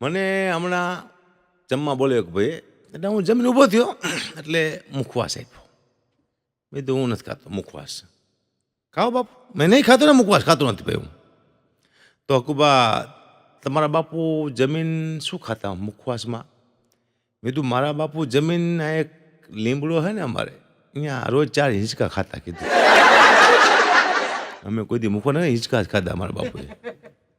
મને હમણાં જમવા બોલ્યો કે ભાઈ, એટલે હું જમીન ઊભો થયો, એટલે મુખવાસ આપ્યો. મેં તો હું નથી ખાતો મુખવાસ. ખાઓ બાપુ. મેં નહીં ખાતો ને મુખવાસ ખાતો નથી ભાઈ હું. તો હકુબા તમારા બાપુ જમીન શું ખાતા મુખવાસમાં? મેં તું મારા બાપુ જમીન એક લીમડો છે ને અમારે, અહીંયા રોજ ચાર હિંચકા ખાતા કીધું. અમે કોઈ દી મૂકો ને હિંચકા જ ખાધા મારા બાપુએ.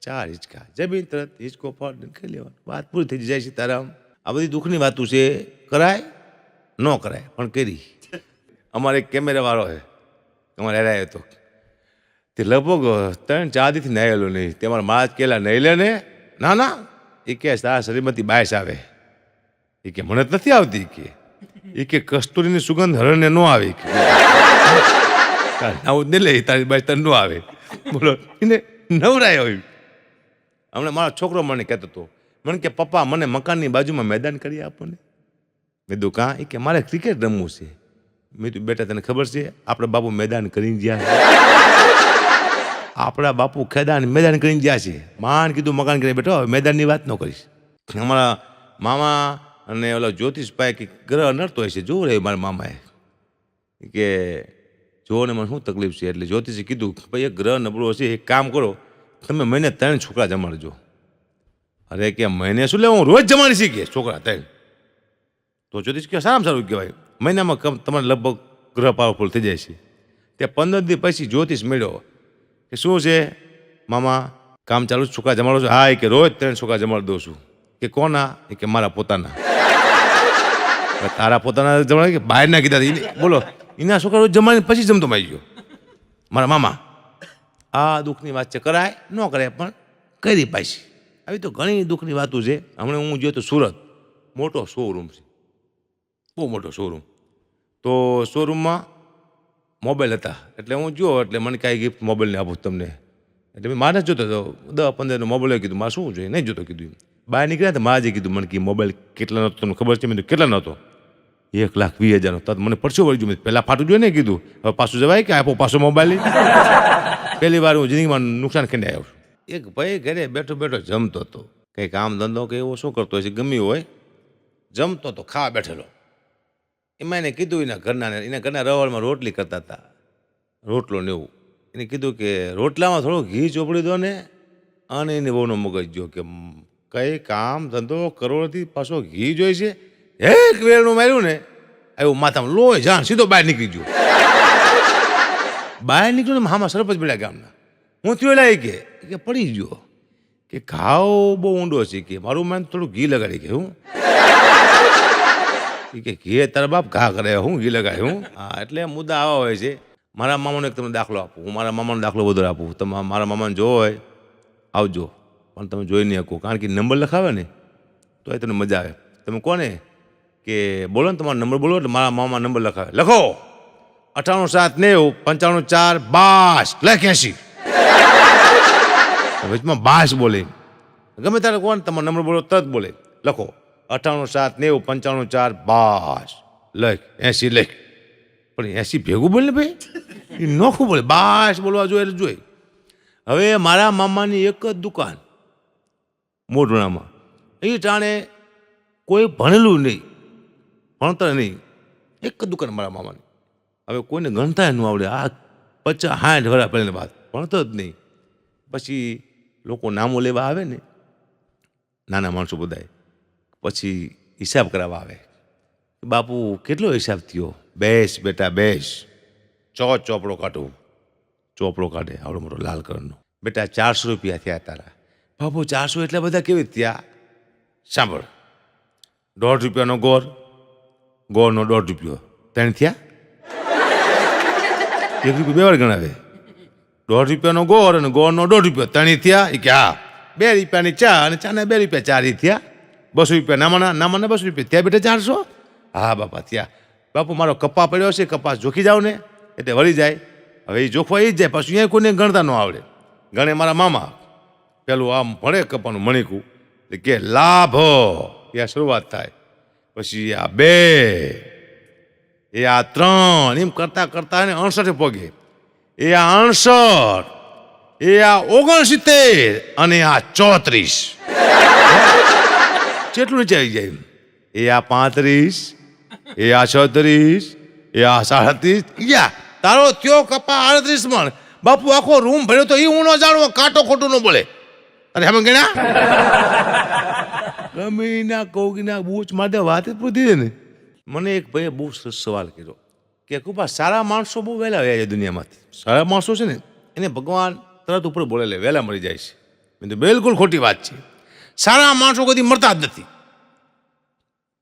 ચાર હિંચકા. જમીન તરત હિંચકો ફળ ખાઈ લેવાનું. વાત પૂરી થઈ જાય સીતારામ. આ બધી દુઃખની વાતું છે, કરાય? ન કરાય, પણ કરી. અમારે કેમેરાવાળો છે, અમારે હેરાયો હતો. તે લગભગ ત્રણ, ચાર દીથી નહેલો નહીં. તે અમારા મારા કેલા નહીં લે ને. ના ના. એ કે તારા શરીરમાંથી બાયસ આવે. એ કે મને નથી આવતી. કે એ કે કસ્તુરીની સુગંધ હરણને ન આવે. કે આવું જ નહીં લે, તારી બાય તને ન આવે. બોલો, એને નવરાય હોય. હમણાં મારો છોકરો મને કહેતો હતો, મને કે, પપ્પા, મને મકાનની બાજુમાં મેદાન કરી આપો ને. મેં કાં? એ કે, મારે ક્રિકેટ રમવું છે. મેં તું બેટા, તને ખબર છે, આપણા બાપુ મેદાન કરીને ગયા છે. આપણા બાપુ ખેદાન મેદાન કરીને ગયા છે. માન કીધું, મકાન કરી બેઠો, હવે મેદાનની વાત ન કરીશ. અમારા મામા અને ઓલો જ્યોતિષભાઈ કે ગ્રહ નડતો હશે જોવું રહે મારા મામાએ. કે જુઓ ને મને શું તકલીફ છે? એટલે જ્યોતિષે કીધું, ભાઈ, એક ગ્રહ નબળો હશે, એક કામ કરો તમે મહિને ત્રણ છોકરા જમાડજો અરે કે મહિને શું લે હું રોજ જમાડી શીખીએ છોકરા ત્રણ. તો જ્યોતિષ કે સારામાં સારું કહેવાય. મહિનામાં તમારે લગભગ ગ્રહ પાવરફુલ થઈ જાય છે. તે પંદર દિવસ પછી જ્યોતિષ મળ્યો કે શું છે? મામા, કામ ચાલુ છોકરા જમાડો છો. હા, એ કે રોજ ત્રણ છોકરા જમાડી દઉં છું. કે કોના? એ કે મારા પોતાના. તારા પોતાના જમાડે કે બહારના કીધા. બોલો. એના છોકરા રોજ જમાડીને પછી જમતો મારી ગયો. મારા મામા આ દુઃખની વાત છે, કરાય, ન કરાય, પણ કરી પાછી. આવી તો ઘણી દુઃખની વાતો છે. હમણાં હું જોયો તો સુરત, મોટો શોરૂમ છે. બહુ મોટો શોરૂમ તો શોરૂમમાં મોબાઈલ હતા. એટલે હું જોયો, એટલે મને કાંઈ ગિફ્ટ મોબાઈલને આપું તમને. એટલે મેં મારે જ જોતો હતો. દસ પંદરનો મોબાઈલ કીધું, મારે શું જોઈએ? નહીં જોતો કીધું બહાર નીકળ્યા તો મારે કીધું મને કે મોબાઈલ કેટલા નહોતો તમને ખબર છે? મેં કેટલા નહોતો એક લાખ વીસ હજારનો. તો મને પડશે વળી ગયું પહેલાં ફાટું જોઈએ ને? કીધું, હવે પાછું જવાય કે આપો પાછો મોબાઈલ પહેલી વાર હું જિંદગીમાં નુકસાન ખંડે આવ્યો એક ભાઈ ઘરે બેઠો બેઠો જમતો હતો. કંઈ કામ ધંધો કે એવો શું કરતો છે, ગમ્યું હોય? જમતો તો ખાવા બેઠેલો. એમાં એને કીધું, એના ઘરના એના ઘરના રવાડમાં રોટલી કરતા હતા. રોટલો ને એવું. એને કીધું કે, રોટલામાં થોડું ઘી ચોપડી દો ને, અને એને બહુનો મગજ જો કે કંઈ કામ ધંધો કરોડથી પાછો ઘી જોઈ છે. એક વેળનું માર્યું ને એવું માથામાં લોહી જાણ સીધો બહાર નીકળી ગયો. બહાર નીકળ્યો ને મામા સરપંચ પડ્યા ગામના. હું થયો એટલે કે કે પડી ગયો. કે ઘાવ બહુ ઊંડો છે કે, મારું મન થોડું ઘી લગાડી ગયું કે ઘી તારા બાપ ઘા કરે, હું ઘી લગાડ્યું હું. હા, એટલે મુદ્દા આવા હોય છે. મારા મામાનો એક તમને દાખલો આપું. હું મારા મામાનો દાખલો બધો આપું. તમે મારા મામાને જોવો હોય, આવજો. પણ તમે જોઈ નહીં શકો. કારણ કે નંબર લખાવે ને તો એ તમને મજા આવે. તમે કોને? કે બોલો ને તમારો નંબર બોલો એટલે મારા મામા નંબર લખાવે. લખો! અઠાણું સાત નેવું, પંચાણું ચાર, બાસ લખ એસી વચમાં બાસ બોલે. ગમે ત્યારે કોણ તમારો નંબર બોલો, તરત બોલે. લખો. અઠાણું સાત નેવું, પંચાણું ચાર, બાસ. લખ એસી લખ પણ એસી ભેગું બોલે ભાઈ? એ નોખું બોલે. બાસ બોલવા જોઈએ એટલે જોઈએ. હવે મારા મામાની એક જ દુકાન મોઢણામાં. એ ટાણે કોઈ ભણેલું નહીં, ભણતર નહીં. એક જ દુકાન મારા મામાની. હવે કોઈને ગણતા ન આવડે. આ પચાસ સાઠ વર્ષ પહેલાંની વાત ભણતો જ નહીં. પછી લોકો નામો લેવા આવે ને, નાના માણસો બધાય, પછી હિસાબ કરાવવા આવે. બાપુ, કેટલો હિસાબ થયો? બેસ બેટા, બેસ. ચો ચોપડો કાઢું. ચોપડો કાઢે, આવડો મોટો લાલ કલરનો. બેટા, ચારસો રૂપિયા થયા તારા. બાપુ, ચારસો એટલા બધા કેવી થયા? સાંભળ. દોઢ રૂપિયાનો ગોર ગોળનો દોઢ રૂપિયો. ત્રણ થયા? એક રૂપિયો બે વાર ગણાવે. દોઢ રૂપિયાનો ગોળ અને ગોળનો દોઢ રૂપિયો. ત્રણેય થયા, એ કે હા. બે રૂપિયાની ચા અને ચાના બે રૂપિયા ચારી થયા. બસો રૂપિયા, નામાના નામાના બસો રૂપિયા. ત્યાં બેઠા ચારસો? હા બાપા ત્યાં બાપુ, મારો કપા પડ્યો છે કપાસ જોખી જાઓ ને, એટલે વળી જાય. હવે એ જોખવા એ જ જાય, પાછું અહીંયા કોઈને ગણતા ન આવડે. ગણે મારા મામા. પેલું આમ ભણે કપાનું મણીકું. એટલે કે લાભ. ત્યાં શરૂઆત થાય. પછી આ બે. એ આ ત્રણ, એમ કરતા કરતા એને અણસઠે પગે. એ આ અણસઠ, એ આ ઓગણસિત્તેર અને આ ચોત્રીસ. કેટલું નીચે આવી જાય એ આ પાંત્રીસ, એ આ છત્રીસ, એ આ સાડત્રીસ. યા તારો ત્યો કપા આડત્રીસ મણ. બાપુ, આખો રૂમ ભર્યો તો એ હું ન જાણવો કાંટો ખોટું ન બોલે. અરે હમે ગણ્યા? ગમે ના કોગીના બૂચ માટે વાત જ પૂછી દે ને. મને એક ભાઈએ બહુ સરસ સવાલ કર્યો કે કુપા સારા માણસો બહુ વહેલા આવ્યા છે દુનિયામાંથી. સારા માણસો છે ને, એને ભગવાન તરત ઉપર બોલે વહેલા મરી જાય છે. મેં તો બિલકુલ ખોટી વાત છે. સારા માણસો કદી મરતા જ નથી.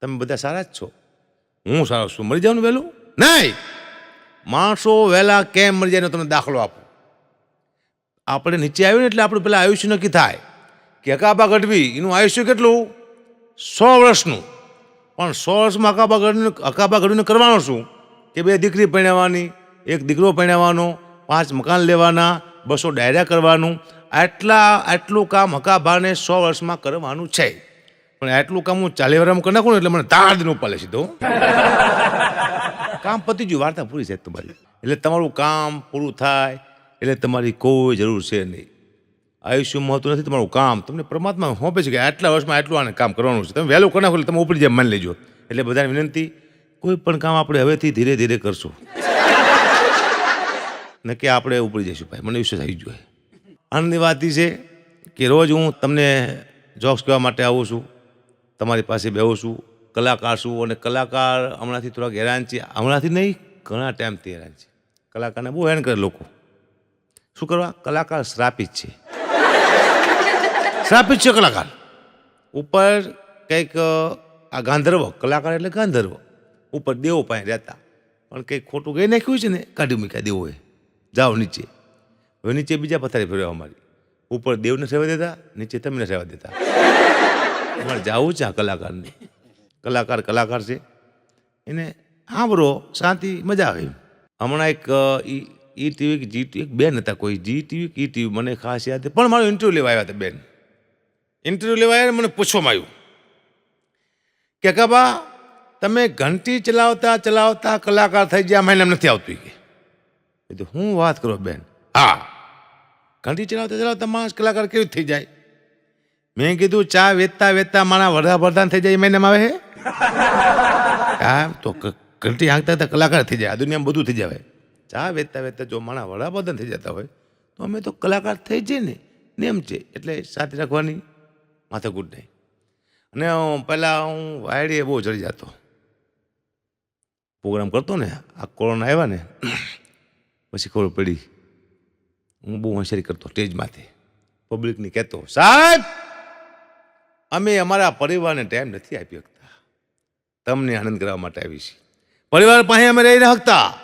તમે બધા સારા જ છો. હું સારો છું. મરી જવાનું વહેલું? નહીં! માણસો વહેલા કેમ મરી જાય તમને દાખલો આપો. આપણે નીચે આવ્યું ને એટલે આપણું પેલા આયુષ્ય નક્કી થાય. કે અકાબા ગઢવી એનું આયુષ્ય કેટલું? સો વર્ષનું. પણ સો વર્ષમાં અકાબા ઘડીને અકાબા ઘડીને કરવાનું શું? કે બે દીકરી પરણાવવાની એક દીકરો પરણાવવાનો પાંચ મકાન લેવાના, બસો ડાયરા કરવાનું, આટલા આટલું કામ હકાભાને સો વર્ષમાં કરવાનું છે. પણ આટલું કામ હું ચાલી વર્ષમાં કરી નાખું ને એટલે મને તાળ દિન ઉપાલે સીધો. કામ પતી ગયું વાર્તા પૂરી છે તમારી. એટલે તમારું કામ પૂરું થાય, એટલે તમારી કોઈ જરૂર છે નહીં. આયુષ્ય મહત્વ નથી, તમારું કામ. તમને પરમાત્મા સોંપે છે કે આટલા વર્ષમાં આટલું આને કામ કરવાનું છે. તમે વહેલું કરી નાખો તમે ઉપરી જાય માની લેજો. એટલે બધાને વિનંતી, કોઈ પણ કામ આપણે હવેથી ધીરે ધીરે કરશું. ને કે આપણે ઉપડી જઈશું ભાઈ, મને વિશ્વાસ આવી જોઈએ આનંદની વાત એ છે કે રોજ હું તમને જોક્સ કહેવા માટે આવું છું. તમારી પાસે બેહું છું, કલાકાર છું અને કલાકાર હમણાંથી થોડાક હેરાન છે. હમણાંથી નહીં, ઘણા ટાઈમથી હેરાન છે. કલાકારને બહુ હેરાન કરે લોકો. શું કરવા? કલાકાર શ્રાપિત છે. શ્રાપિત છે કલાકાર. ઉપર કંઈક આ ગાંધર્વ, કલાકાર એટલે ગાંધર્વ. ઉપર દેવો પાસે રહેતા. પણ કંઈક ખોટું ગઈ નાખ્યું છે ને, કાઢી મૂક્યા દેવોએ જાઓ નીચે. હવે નીચે બીજા પથારી ફેરવા અમારી. ઉપર દેવને સેવા દેતા, નીચે તમને સેવા દેતા. અમારે જાવું છે આ કલાકારને. કલાકાર કલાકાર છે. એને આવરો શાંતિ, મજા આવે હમણાં એક ઈ ઈ ટીવી કે જી ટીવી બેન હતા કોઈ. જી ટીવી કે ઈ ટીવી મને ખાસ યાદ પણ મારો ઇન્ટરવ્યૂ લેવા આવ્યા હતા બેન. ઇન્ટરવ્યૂ લેવા આવ્યા મને પૂછવામાં આવ્યું. કે કાબા તમે ઘંટી ચલાવતા ચલાવતા કલાકાર થઈ ગયા મને એમ નથી આવતું કે હું વાત કરો બેન? હા. ઘંટી ચલાવતા ચલાવતા માણસ કલાકાર કેવી થઈ જાય? મેં કીધું, ચા વેચતા વેચતા મારા વડા વરદાન થઈ જાય, એ મહિનામાં આવે હા? તો ઘંટી હાંકતા હતા કલાકાર થઈ જાય, આ દુનિયામાં બધું થઈ જાય ચા વેચતા વેચતા જો મારા વડાપ્રધાન થઈ જતા હોય, તો અમે તો કલાકાર થઈ જઈએ ને નેમ છે, એટલે સાથે રાખવાની. માથે ગુડ નહીં. અને પહેલાં હું વાયડીએ બહુ ચડી જતો. પ્રોગ્રામ કરતો ને, આ કોરોના આવ્યા ને, પછી ખબર પડી, હું બહુ હોશિયારી કરતો સ્ટેજમાંથી. પબ્લિકને કહેતો, સાહેબ, અમે અમારા પરિવારને ટાઈમ નથી આપી શકતા તમને આનંદ કરવા માટે આવી છીએ. પરિવાર પાસે અમે રહી શકતા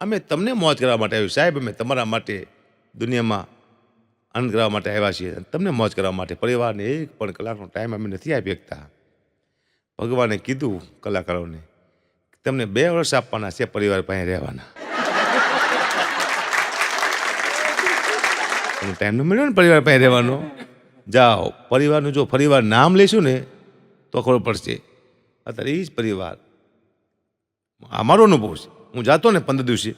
અમે તમને મોજ કરવા માટે આવ્યું. સાહેબ, અમે તમારા માટે દુનિયામાં આનંદ કરવા માટે આવ્યા છીએ. તમને મોજ કરવા માટે પરિવારને એક પણ કલાકનો ટાઈમ અમે નથી આપી શકતા ભગવાને કીધું કલાકારોને તમને બે વર્ષ આપવાના છે પરિવાર પાસે રહેવાના. ટાઈમ ન મળ્યો ને પરિવાર પાસે રહેવાનો? જાઓ પરિવારનું જો પરિવાર નામ લેશું ને તો ખબર પડશે. અત્યારે એ જ પરિવાર. આ મારો અનુભવ છે. હું જાતો ને પંદર દિવસે.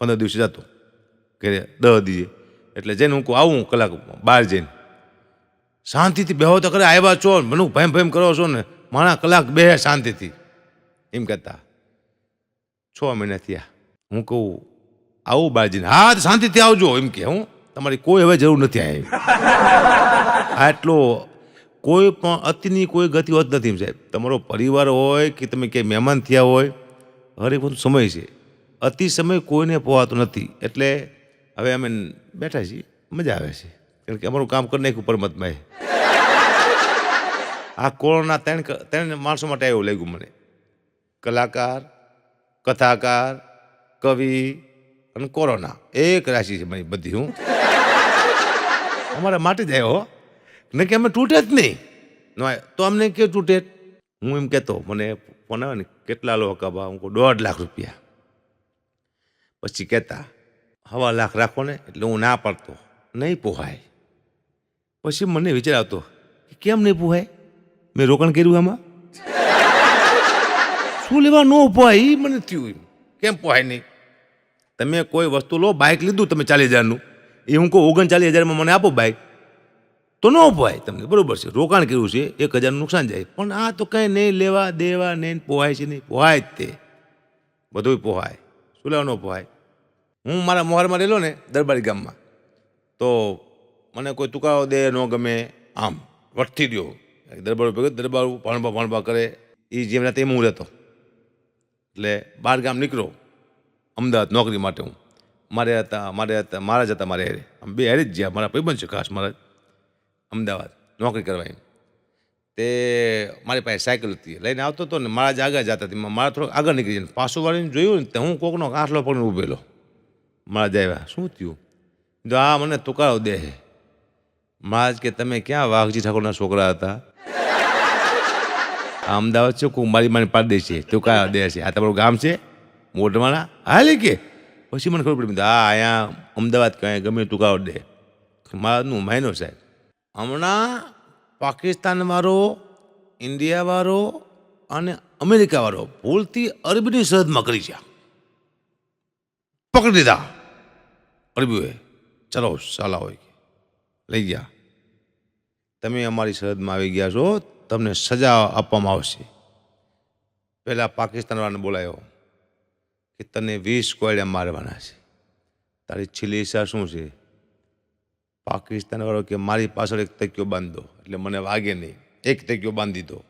પંદર દિવસે જાતો. ઘરે દહ દીએ એટલે જઈને હું આવું કલાક બહાર જઈને. શાંતિથી બેહો તો કરે આવ્યા છો મને ભેમ ભેમ કરો છો ને, માણા કલાક બે શાંતિથી. એમ કહેતા. છ મહિના થયા. હું કહું, આવું બહાર જઈને. હા શાંતિથી આવજો, એમ કે હું. તમારી કોઈ હવે જરૂર નથી આવી. આટલો કોઈ પણ અતિની કોઈ ગતિ હોત નથી સાહેબ. તમારો પરિવાર હોય કે તમે ક્યાંય મહેમાન થયા હોય, હરેક પણ સમય છે. અતિ સમય કોઈને પોવાતો નથી. એટલે હવે અમે બેઠા છીએ, મજા આવે છે. કારણ કે અમારું કામ કરી નાખ્યું પરમાત્માએ. આ કોરોના ત્રણ ક- ત્રણ માણસો માટે એવું લાગ્યું મને. કલાકાર, કથાકાર, કવિ અને કોરોના. એક રાશિ છે મારી બધી, હું. અમારા માટે જ આવ્યો ને કે અમે તૂટે જ નહીં. તો અમને કે તૂટે? હું એમ કહેતો, મને ફોન આવે ને, કેટલા લો કબા હું દોઢ લાખ રૂપિયા. પછી કહેતા હવા લાખ રાખો ને એટલે હું ના પાડતો. નહીં પોહાય. પછી મને વિચાર આવતો કે કેમ નહીં પોહાય? મેં રોકાણ કર્યું આમાં? શું લેવા ન પોહાય? એ મને થયું. કેમ પોહાય નહીં? તમે કોઈ વસ્તુ લો બાઇક લીધું તમે ચાલીસ હજારનું. એ હું કહું, ઓગણચાલીસ હજારમાં મને આપો બાઇક તો ન પોહાય તમને, બરાબર છે. રોકાણ કર્યું છે, એક હજારનું નુકસાન જાય. પણ આ તો કંઈ નહીં લેવા દેવા નહીં, પોહાય છે નહીં. પોહાય જ તે. બધું પોહાય. શું લેવા ન પોહાય? હું મારા મોહરમાં રહેલો ને દરબારી ગામમાં, તો મને કોઈ તુકારો દે, ન ગમે, આમ, વટથી રહ્યો દરબાર ભેગો, દરબાર ભણવા ભણવા કરે એ જેમ તેમ હું રહેતો. એટલે બહાર ગામ નીકળો, અમદાવાદ નોકરી માટે હું. મારે હતા મારે હતા, મારા જ હતા મારે હેરે. આમ બે હેરે જ જ્યાં મારા ભાઈબંધ છે ખાસ, મારા અમદાવાદ નોકરી કરવા તે મારી પાસે સાયકલ હતી. લઈને આવતો હતો ને મારા જ આગળ જતા હતી. મારા થોડોક આગળ નીકળી જાય પાછું વાળીને જોયું ને તો હું કોકનો કાંઠલો પડીને ઊભેલો મારા દેવા, શું થયું? તો આ મને તુકારો દે મહારાજ કે, તમે ક્યાં વાઘજી ઠાકોરના છોકરા હતા? આ અમદાવાદ છે, કુંભારી મારી પાડી દે છે, તુકારો દે છે. આ તમારું ગામ છે? મોઢવાણા હાલે કે? પછી મને ખબર પડી આ અહીંયા અમદાવાદ કાંઈ ગમે તુકારો દે. મારાનું માયનો સાહેબ. હમણાં પાકિસ્તાનવાળો ઇન્ડિયાવાળો અને અમેરિકાવાળો ભૂલથી અરબીની સરહદમાં કરી છે પકડી દીધા અરબીઓએ ચલો સાલા હોય લઈ ગયા. તમે અમારી સરહદમાં આવી ગયા છો, તમને સજા આપવામાં આવશે. પહેલાં પાકિસ્તાનવાળાને બોલાયો કે તને વીસ કોયડા મારવાના છે. તારી છેલ્લી ઈચ્છા શું છે? પાકિસ્તાનવાળો કે મારી પાછળ એક તક્યો બાંધો એટલે મને વાગે નહીં. એક તક્યો બાંધી દો.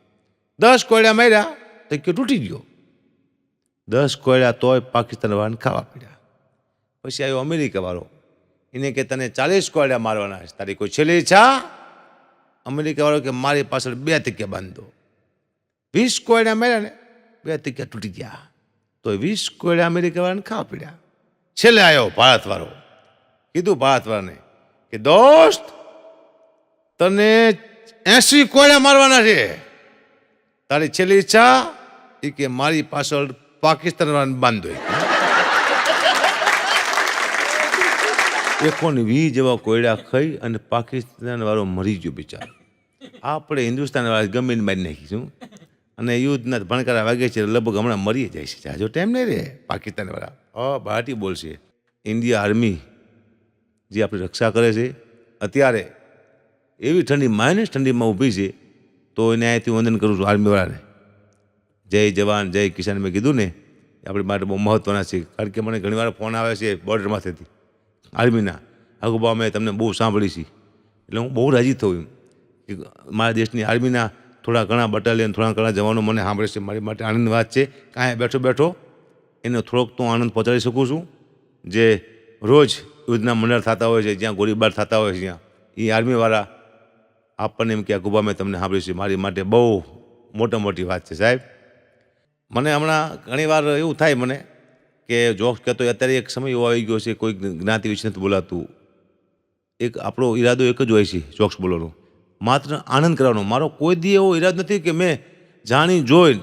દસ કોયડા માર્યા, તક્યો તૂટી ગયો. દસ કોયડા તોય પાકિસ્તાનવાળાને ખાવા પડ્યા. પછી આવ્યો અમેરિકાવાળો. એને કે, તને ચાલીસ કોયડા મારવાના છે. તારી કોઈ છેલ્લી ઈચ્છા? અમેરિકાવાળો કે, મારી પાછળ બે તકિયા બાંધો. વીસ કોયડા માર્યા ને, બે તકિયા તૂટી ગયા. તો વીસ કોયડા અમેરિકાવાળાને ખાવા પીડ્યા. છેલ્લે આવ્યો ભારતવાળો. કીધું ભારતવાળાને કે, દોસ્ત, તને એસી કોયડા મારવાના છે. તારી છેલ્લી ઈચ્છા એ કે, મારી પાછળ પાકિસ્તાન બાંધો એકોને વી જેવા કોયડા ખાઈ અને પાકિસ્તાન વાળો મરી ગયો બિચારો. આપણે હિન્દુસ્તાન વાળા ગમે મારી નાખીશું. અને યુદ્ધના ભણકારા વાગે છે લગભગ હમણાં મરી જાય છે. જાજો ટાઈમ નહીં રહે પાકિસ્તાન વાળા હ ભાટી બોલશે. ઇન્ડિયા આર્મી જે આપણી રક્ષા કરે છે, અત્યારે એવી ઠંડી, માઇનસ ઠંડીમાં ઊભી છે, તો એને અહીંયાથી વંદન કરું છું આર્મીવાળાને. જય જવાન, જય કિસાન. મેં કીધું ને આપણી માટે બહુ મહત્ત્વના છે. કારણ કે મને ઘણીવાર ફોન આવે છે બોર્ડરમાંથી આર્મીના. અગુબા મેં તમને બહુ સાંભળી છે. એટલે હું બહુ રાજી થયો કે મારા દેશની આર્મીના થોડા ઘણા બટાલિયન થોડા ઘણા જવાનો મને સાંભળે છે. મારી માટે આનંદ વાત છે. કાંઈ બેઠો બેઠો એને થોડોક તો આનંદ પહોંચાડી શકું છું. જે રોજ યુદ્ધના મંડળ થતા હોય છે, જ્યાં ગોળીબાર થતા હોય છે, જ્યાં. એ આર્મીવાળા આપણને એમ કે અગુબા મેં તમને સાંભળ્યું છે. મારી માટે બહુ મોટા મોટી વાત છે. સાહેબ, મને હમણાં ઘણીવાર એવું થાય મને કે જોક્સ કહેતો અત્યારે એક સમય એવો આવી ગયો છે, કોઈ જ્ઞાતિ વિશે નથી બોલાતું. એક આપણો ઈરાદો એક જ હોય છે જોક્સ બોલવાનો. માત્ર આનંદ કરવાનો. મારો કોઈ દી એવો ઈરાદો નથી કે મેં જાણી જોઈ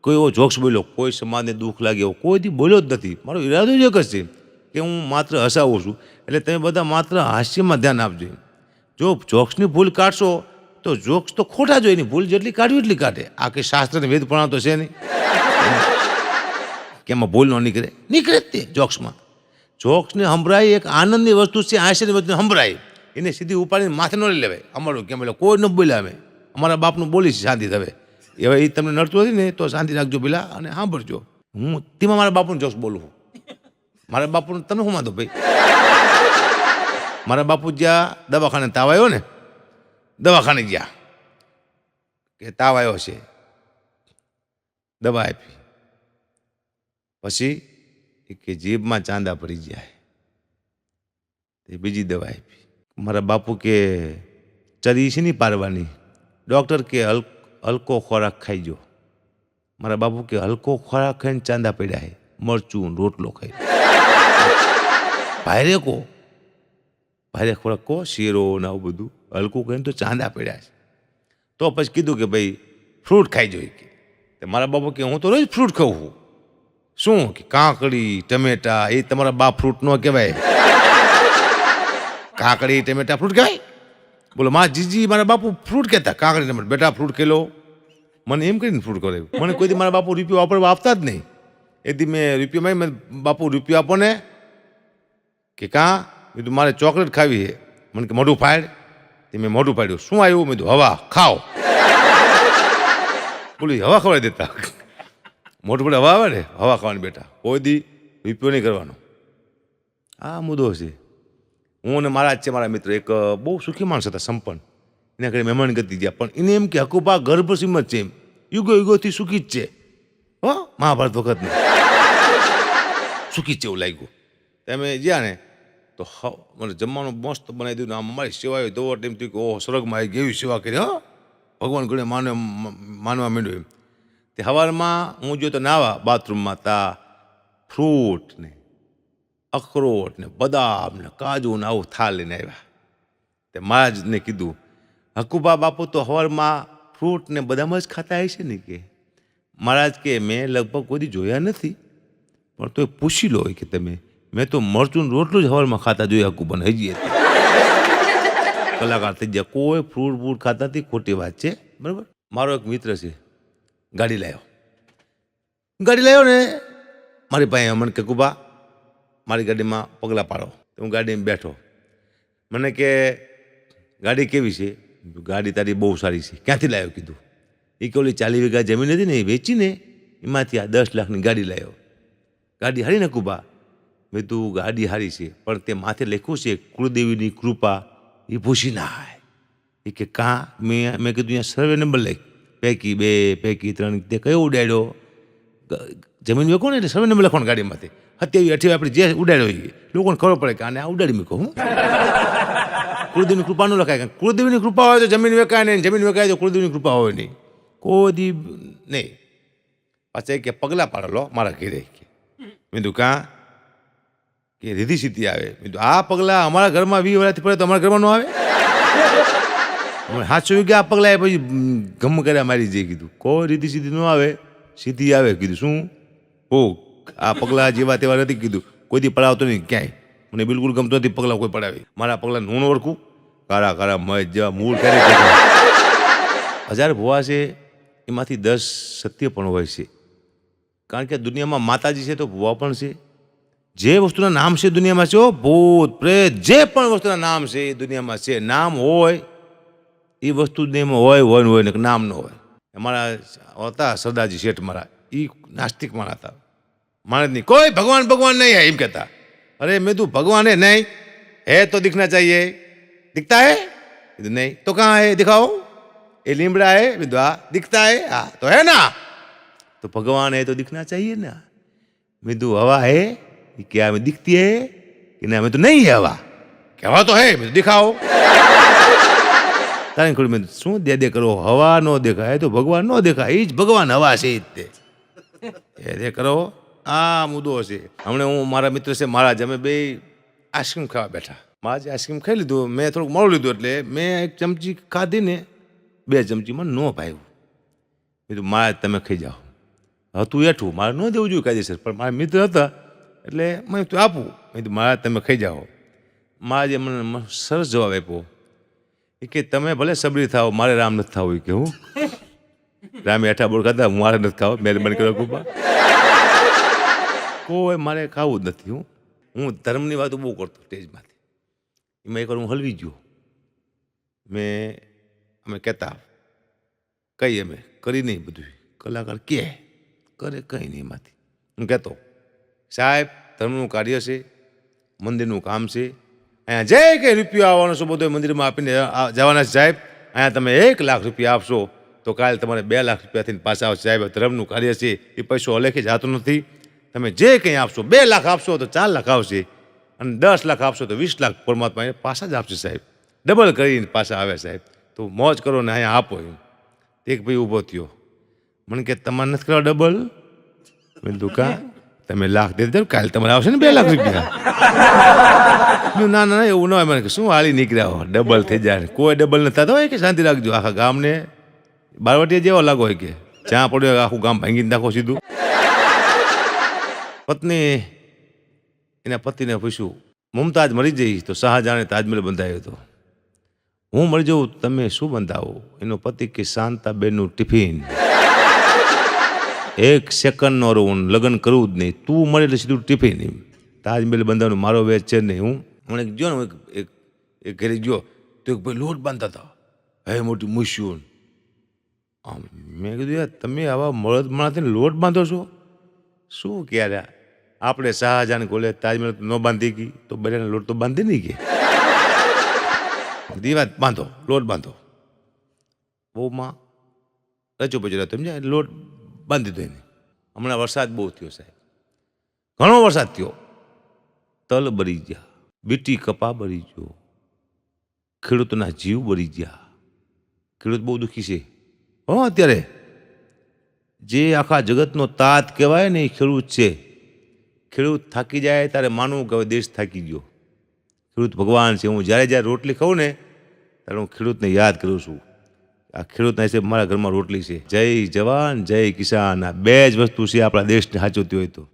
કોઈ એવો જોક્સ બોલ્યો, કોઈ સમાજને દુઃખ લાગે એવો કોઈ દી બોલ્યો જ નથી. મારો ઈરાદો જ એક જ છે કે હું માત્ર હસાવું છું. એટલે તમે બધા માત્ર હાસ્યમાં ધ્યાન આપજો. જો જોક્સની ભૂલ કાઢશો, તો જોક્સ તો ખોટા જ હોય ભૂલ જેટલી કાઢવી એટલી કાઢે. આ કે શાસ્ત્રને વેદ તો છે નહીં. કે એમાં ભૂલ ન નીકળે. નીકળે જ તે જોક્સમાં. જોક્સને સંભળાય, એક આનંદની વસ્તુ છે હાસ્યની વસ્તુ સંભળાય. એને સીધી ઉપાડીને માથે ન લઈ લેવાય. અમારું કેમ એટલે કોઈ ન બોલ્યા અમે. અમારા બાપનું બોલીશ શાંતિ હવે હવે એ તમને નડતું હતી ને, તો શાંતિ રાખજો પેલા અને સાંભળજો. હું તેમાં મારા બાપુનું જોક્સ બોલું છું. મારા બાપુનું તમે શું માધો ભાઈ? મારા બાપુ જ્યાં દવાખાને તાવ આવ્યો ને, દવાખાને ગયા. કે તાવ આવ્યો છે. દવા આપી. પછી એ કે જીભમાં ચાંદા પડી જાય. તે બીજી દવા આપી. મારા બાપુ કે, ચરી છે નહીં પારવાની ડૉક્ટર કે, હલ, હલકો ખોરાક ખાઈ જો. મારા બાપુ કે, હલકો ખોરાક ખાઈને ચાંદા પડ્યા હે મરચું રોટલો ખાઈ. ભાઈરે કો. ભાઈ ખોરાક કહો શીરો ને આવું બધું. હલકું કહીને તો ચાંદા પડ્યા છે. તો પછી કીધું કે, ભાઈ, ફ્રૂટ ખાઈ જોઈએ કે મારા બાપુ કે, હું તો રોજ ફ્રૂટ ખાઉં છું. શું? કાકડી, ટમેટા, એ તમારા બાપ ફ્રૂટ નો કહેવાય. કાંકડી, ટમેટા ફ્રૂટ કહેવાય? બોલો, મા, જીજી, મારા બાપુ ફ્રૂટ કહેતા. કાંકડી ટમેટા બેટા ફ્રૂટ ખેલો. મને એમ કરીને ફ્રૂટ કરે. મને કોઈ મારા બાપુ રૂપિયો વાપરવા આપતા જ નહીં. એ દી મેં રૂપિયો માય મેં બાપુ રૂપિયો આપો ને. કે કાં? કીધું, મારે ચોકલેટ ખાવી છે. મને કે, મોઢું ફાડ. તે મેં મોઢું પાડ્યું શું આવ્યું? મેં હવા, ખાઓ. બોલી હવા ખવડાવી દેતા. મોટું પડે હવા આવે ને, હવા ખાવાની બેટા. કોઈ દી વિપયો નહીં કરવાનો. આ મુદ્દો છે. હું અને મારા જ છે, મારા મિત્ર, એક બહુ સુખી માણસ હતા, સંપન્ન. એના ઘરે મહેમાન ગતિ ગયા પણ એને એમ કે હકુબા ગર્ભસીમ જ છે એમ. યુગો યુગોથી સુખી જ છે. હો, મહાભારત વખતની. સુખી જ છે એવું લાગ્યું. તમે જ્યાં ને, તો હા, મને જમવાનું મસ્ત બનાવી દીધું આમ અમારી સેવાએ દોવો ટાઈમ થયું કે, ઓહો, સ્વર્ગમાં આવી ગયું સેવા કરી. હો, ભગવાન ગણે માનવ માનવા માંડ્યું એમ. તે સવારમાં હું જોયો તો નાવા બાથરૂમમાં તા ફ્રૂટ ને અખરોટ ને બદામ ને કાજુ ને આવું થા લઈને આવ્યા. તે મહારાજને કીધું હકુબા બાપુ, તો સવારમાં ફ્રૂટ ને બદામ જ ખાતા હશે ને કે? મહારાજ કે, મેં લગભગ કોઈ જોયા નથી. પણ તો પૂછી લો કે તમે. મેં તો મરચું રોટલું જ હવારમાં ખાતા જોયા હકુબાને હજી કલાકાર થઈ ગયા. કોઈ ફ્રૂટ ફ્રૂટ ખાતા નથી, ખોટી વાત છે. બરાબર? મારો એક મિત્ર છે ગાડી લાવ્યો ગાડી લાવ્યો ને મારી પાસે મને કે, કુબા, મારી ગાડીમાં પગલાં પાડો. હું ગાડીમાં બેઠો. મને કે, ગાડી કેવી છે? ગાડી તારી બહુ સારી છે. ક્યાંથી લાવ્યો કીધું. એ કે, ઓલી ચાલી વીઘા જમીન હતી ને એ વેચીને એમાંથી આ દસ લાખની ગાડી લાવ્યો ગાડી હારી ને, કુબા? મેં તું ગાડી હારી છે, પણ તે માથે લખ્યું છે, કુળદેવીની કૃપા, એ ભૂસી ના હાય. એ કે, કાં? મેં મેં કીધું, અહીંયા સર્વે નંબર લખ પૈકી બે, પૈકી ત્રણ, તે કયો ઉડાડ્યો? જમીન વેકો ને એટલે સર્વે નંબર લખવાનું ગાડીમાંથી. હત્યાવી અઠ્યાવી આપણે જે ઉડાડ્યો એ, લોકોને ખબર પડે કે આને આ ઉડાડી મૂકો હું? કુળદેવની કૃપાનું લખાય કુળદેવની કૃપા હોય તો જમીન વેકાય નહીં, જમીન વેકાય તો કુળદેવની કૃપા હોય નહીં. કોઈ દી નહીં. પાછા કે પગલાં પાડેલો મારા ઘેરે કે. મેં કાં? કે રીધી સીધી આવે. મેં આ પગલાં અમારા ઘરમાં વી વર્ષથી પડે તો અમારા ઘરમાં ન આવે? સાચું કે આ પગલાં પછી ગમ કર્યા મારી જઈ કીધું. કોઈ રીતિ સીધી ન આવે, સીધી આવે કીધું. શું? ઓ આ પગલાં જેવા તેવા નથી કીધું. કોઈ દી પડાવતો નહીં, ક્યાંય. મને બિલકુલ ગમતો નથી પગલાં કોઈ પડાવી. મારા પગલાં હું ઓળખું. કારા કારા મજ જેવા મૂળ ક્યારે હજાર ભુવા છે, એમાંથી દસ સત્ય પણ હોય છે. કારણ કે દુનિયામાં માતાજી છે તો ભુવા પણ છે. જે વસ્તુના નામ છે દુનિયામાં છે ભૂત પ્રેત, જે પણ વસ્તુના નામ છે એ દુનિયામાં છે. નામ હોય એ વસ્તુ જ એમાં હોય હોય ને હોય ને નામ ન હોય. અમારા હતા સરદારજી શેઠ મારા એ નાસ્તિક મારા હતા. માણસ નહીં. કોઈ ભગવાન ભગવાન નહીં હે, એમ કહેતા. અરે મેં તું ભગવાન હે નહીં. હે તો દિખના ચાહીએ. દિખતા હે? નહીં. તો કાં હે? દિખાઓ એ લીમડા હે. મેં આ દિખતા હે? હા. તો હે ના. તો ભગવાન હે તો દિખના ચાહીએ ના. મેં તું હવા હે? કે આ મેં દિખતી હે? કે ના મેં તો નહીં હવા. કે હવા તો હે. મેં તો તારે મેં શું દે દે કરો? હવા નો દેખાય. તો ભગવાન નો દેખાય. એ જ ભગવાન હવા છે જ તે. એ દે કરો. આ મુદ્દો છે. હમણે હું મારા મિત્ર છે મારા જ, અમે બે આઈસ્ક્રીમ ખાવા બેઠા. મહારાજે આઈસ્ક્રીમ ખાઈ લીધું, મેં થોડુંક મળું લીધું એટલે મેં એક ચમચી ખાધી ને બે ચમચીમાં ન ભાવ્યું કીધું, મારા તમે ખાઈ જાઓ. હતું એઠું મારે ન દેવું જોઈએ કાયદેસર, પણ મારા મિત્ર હતા એટલે મેં તું આપું. મેં કીધું, મારા તમે ખાઈ જાઓ. મહારાજે મને સરસ જવાબ આપ્યો. કે તમે ભલે સબરી થાવ મારે રામ નથી થવું એ કે હું? રામે હેઠા બોલ ખાતા હું મારે નથી ખાવ, મહેરબાની કરો કૃપા કોઈ મારે ખાવું જ નથી, હું. હું ધર્મની વાતો બહુ કરતો સ્ટેજમાંથી. એમાં એકવાર હું હલવી ગયો. મેં, અમે કહેતા કહીએ અમે, કરી નહીં બધું. કલાકાર કે, કરે કંઈ નહીં એમાંથી. હું કહેતો, સાહેબ, ધર્મનું કાર્ય છે, મંદિરનું કામ છે અહીંયા જે કંઈ રૂપિયો આવવાનો છો, બધો મંદિરમાં આપીને જવાના સાહેબ. અહીંયા તમે એક લાખ રૂપિયા આપશો, તો કાલે તમારે બે લાખ રૂપિયાથી પાછા આવશે સાહેબ. ધર્મનું કાર્ય છે, એ પૈસો અલેખી જતો નથી. તમે જે કંઈ આપશો, બે લાખ આપશો તો ચાર લાખ આવશે. અને દસ લાખ આપશો તો વીસ લાખ પરમાત્મા પાછા જ આપશે સાહેબ. ડબલ કરીને પાછા આવે સાહેબ. તો મોજ કરો ને અહીંયા આપો એમ. એક ભાઈ ઊભો થયો. મને કે, તમારે નથી કરવા ડબલ? મેં કા? તમે લાખ દે દો કાલે તમારે આવશે ને બે લાખ રૂપિયા. ના ના ના, એવું ન હોય. મને શું હાલી નીકળ્યા હો? ડબલ થઈ જાય કોઈ ડબલ નથી થતો હોય કે શાંતિ રાખજો. આખા ગામને બારવટીયા જેવો લાગો હોય કે. જ્યાં પડ્યો આખું ગામ ભાંગી નાખો સીધું. પત્ની એના પતિને પૂછ્યું મુમતાજ મરી જઈ તો શાહજહાને તાજમહેલ બંધાયો હતો. હું મરી જાઉં તમે શું બંધાવો? એનો પતિ કે શાંતાબેનનું ટિફિન. એક સેકન્ડનો હું લગ્ન કરવું જ નહીં. તું મળે એટલે સીધું ટિફિન એમ. તાજમહેલ બંધાવવાનું મારો વેચ છે નહીં હું. મને જો ને એક એક ઘરે ગયો. તો એક ભાઈ લોટ બાંધતા હતા. હે મોટી મુશ્યુન આમ મેં કીધું, યાર, તમે આવા મળદ માણસને લોટ બાંધો છો? શું ક્યારે આપણે શાહજહાન કોલે તાજમહેલ ન બાંધી ગઈ. તો બધાને લોટ તો બાંધી નહીં કે દીવાત બાંધો, લોટ બાંધો. બહુમાં રચો પચો સમજ્યા, લોટ બાંધી દીધો એને. હમણાં વરસાદ બહુ થયો સાહેબ. ઘણો વરસાદ થયો. તલ બળી ગયા, બીટી કપા બળી ગયો, ખેડૂતોના જીવ બળી ગયા. ખેડૂત બહુ દુઃખી છે. હો, અત્યારે જે આખા જગતનો તાત કહેવાય ને એ ખેડૂત છે. ખેડૂત થાકી જાય ત્યારે માનવું કે હવે દેશ થાકી ગયો. ખેડૂત ભગવાન છે. હું જ્યારે જ્યારે રોટલી ખાઉં ને ત્યારે હું ખેડૂતને યાદ કરું છું. આ ખેડૂતના હિસાબે મારા ઘરમાં રોટલી છે. જય જવાન, જય કિસાન. આ બે જ વસ્તુ છે આપણા દેશને સાચવતી હોય તો.